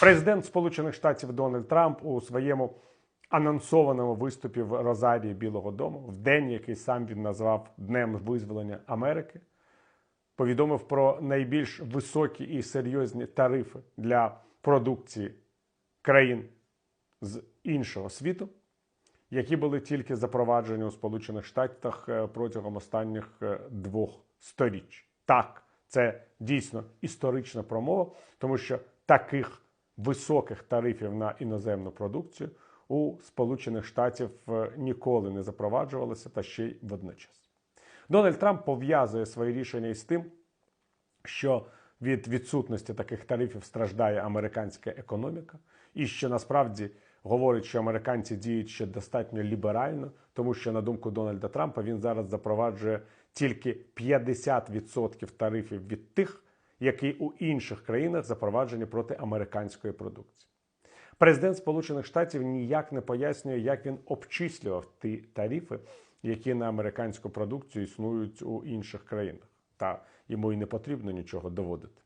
Президент Сполучених Штатів Дональд Трамп у своєму анонсованому виступі в Розарії Білого Дому в день, який сам він назвав Днем визволення Америки, повідомив про найбільш високі і серйозні тарифи для продукції країн з іншого світу, які були тільки запроваджені у Сполучених Штатах е, протягом останніх е, двох сторіч. Так, це дійсно історична промова, тому що таких високих тарифів на іноземну продукцію у Сполучених Штатів е, ніколи не запроваджувалося та ще й водночас. Дональд Трамп пов'язує своє рішення із тим, що від відсутності таких тарифів страждає американська економіка, і що насправді говорить, що американці діють ще достатньо ліберально, тому що, на думку Дональда Трампа, він зараз запроваджує тільки 50% тарифів від тих, які у інших країнах запроваджені проти американської продукції. Президент Сполучених Штатів ніяк не пояснює, як він обчислював ті тарифи, які на американську продукцію існують у інших країнах. Та йому й не потрібно нічого доводити.